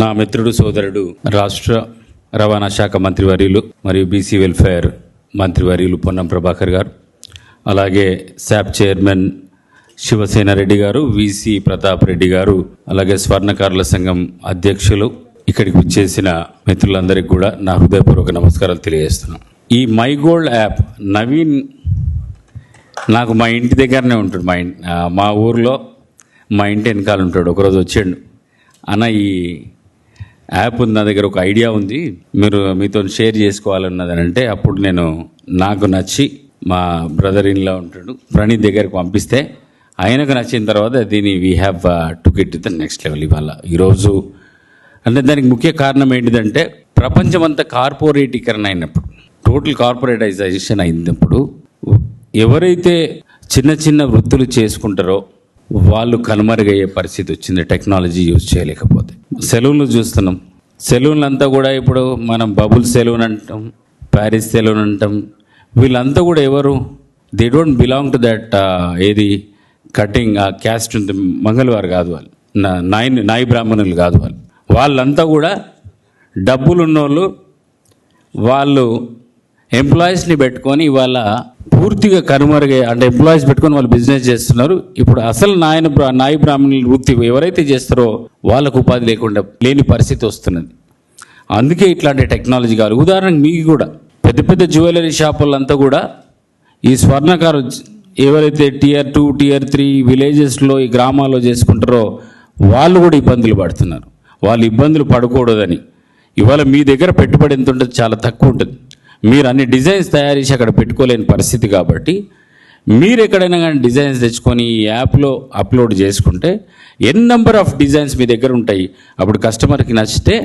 నా మిత్రుడు సోదరుడు రాష్ట్ర రవాణా శాఖ మంత్రివర్యులు మరియు బీసీ వెల్ఫేర్ మంత్రివర్యులు పొన్నం ప్రభాకర్ గారు అలాగే శాప్ చైర్మన్ శివసేన రెడ్డి గారు విసి ప్రతాప్ రెడ్డి గారు అలాగే స్వర్ణకారుల సంఘం అధ్యక్షులు ఇక్కడికి వచ్చేసిన మిత్రులందరికీ కూడా నా హృదయపూర్వక నమస్కారాలు తెలియజేస్తున్నాను. ఈ మై గోల్డ్ యాప్ నవీన్ నాకు మా ఇంటి దగ్గరనే ఉంటాడు మా ఇంటి మా ఊర్లో మా ఇంటి వెనకాల ఉంటాడు. ఒకరోజు వచ్చాడు. అన్న ఈ యాప్ ఉంది నా దగ్గర ఒక ఐడియా ఉంది. మీరు మీతో షేర్ చేసుకోవాలన్నది అని అంటే అప్పుడు నేను నాకు నచ్చి మా బ్రదర్ ఇన్లో ఉంటాడు ప్రణీత్ దగ్గరికి పంపిస్తే ఆయనకు నచ్చిన తర్వాత దీన్ని we have took it the next level ఇవాళ. ఈరోజు అంటే దానికి ముఖ్య కారణం ఏంటిదంటే ప్రపంచమంతా కార్పొరేటీకరణ అయినప్పుడు టోటల్ కార్పొరేటైజేషన్ అయినప్పుడు ఎవరైతే చిన్న చిన్న వృత్తులు చేసుకుంటారో వాళ్ళు కనుమరుగయ్యే పరిస్థితి వచ్చింది టెక్నాలజీ యూజ్ చేయలేకపోతే. సెలూన్లు చూస్తున్నాం. సెలూన్లు అంతా కూడా ఇప్పుడు మనం బబుల్ సెలూన్ అంటాం ప్యారిస్ సెలూన్ అంటాం. వీళ్ళంతా కూడా ఎవరు? They don't belong to that ఏది? కటింగ్ ఆ క్యాస్ట్ ఉంది మంగళవారు కాదు వాళ్ళు. నా- నాయ్ నాయి బ్రాహ్మణులు కాదు వాళ్ళు. వాళ్ళంతా కూడా డబ్బులు ఉన్నోళ్ళు వాళ్ళు ఎంప్లాయీస్ని పెట్టుకొని ఇవాళ పూర్తిగా కనుమరుగే అంటే ఎంప్లాయీస్ పెట్టుకొని వాళ్ళు బిజినెస్ చేస్తున్నారు. ఇప్పుడు అసలు నాయన బ్రా నాయి బ్రాహ్మణుల వృత్తి ఎవరైతే చేస్తారో వాళ్ళకు ఉపాధి లేకుండా లేని పరిస్థితి వస్తున్నది. అందుకే ఇట్లాంటి టెక్నాలజీ కావాలి ఉదాహరణకు మీకు కూడా పెద్ద పెద్ద జ్యువెలరీ షాపులంతా కూడా ఈ స్వర్ణకారు ఎవరైతే టియర్ టూ టియర్ త్రీ విలేజెస్లో ఈ గ్రామాల్లో చేసుకుంటారో వాళ్ళు కూడా ఇబ్బందులు పడుతున్నారు. వాళ్ళు ఇబ్బందులు పడకూడదని. ఇవాళ మీ దగ్గర పెట్టుబడి ఎంత ఉంటుంది చాలా తక్కువ ఉంటుంది. మీరు అన్ని డిజైన్స్ తయారు చేసి అక్కడ పెట్టుకోలేని పరిస్థితి కాబట్టి మీరు ఎక్కడైనా కానీ డిజైన్స్ తెచ్చుకొని ఈ యాప్లో అప్లోడ్ చేసుకుంటే ఎన్ నెంబర్ ఆఫ్ డిజైన్స్ మీ దగ్గర ఉంటాయి. అప్పుడు కస్టమర్కి నచ్చితే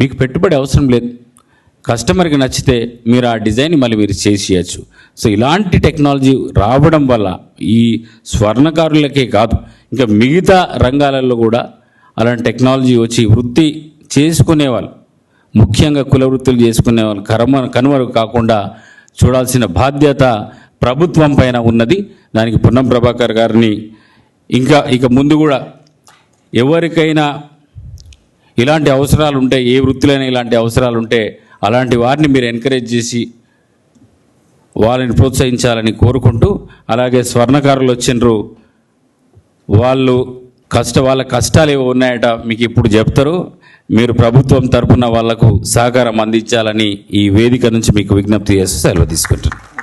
మీకు పెట్టుబడి అవసరం లేదు. కస్టమర్కి నచ్చితే మీరు ఆ డిజైన్ మళ్ళీ మీరు చేసేయచ్చు సో ఇలాంటి టెక్నాలజీ రావడం వల్ల ఈ స్వర్ణకారులకే కాదు ఇంకా మిగతా రంగాలలో కూడా అలాంటి టెక్నాలజీ వచ్చి వృత్తి చేసుకునే వాళ్ళు ముఖ్యంగా కుల వృత్తులు చేసుకునే వాళ్ళు కర్మ కనుమరుగు కాకుండా చూడాల్సిన బాధ్యత ప్రభుత్వం పైన ఉన్నది. దానికి పొన్నం ప్రభాకర్ గారిని ఇంకా ఇక ముందు కూడా ఎవరికైనా ఇలాంటి అవసరాలు ఉంటే ఏ వృత్తిలోనే ఇలాంటి అవసరాలు ఉంటే అలాంటి వారిని మీరు ఎంకరేజ్ చేసి వాళ్ళని ప్రోత్సహించాలని కోరుకుంటూ అలాగే స్వర్ణకారులు వచ్చిండ్రు. వాళ్ళు కష్ట వాళ్ళ కష్టాలు ఏవో ఉన్నాయట మీకు ఇప్పుడు చెప్తారు. మీరు ప్రభుత్వం తరపున వాళ్ళకు సహకారం అందించాలని ఈ వేదిక నుంచి మీకు విజ్ఞప్తి చేస్తూ సెలవు తీసుకుంటున్నాను.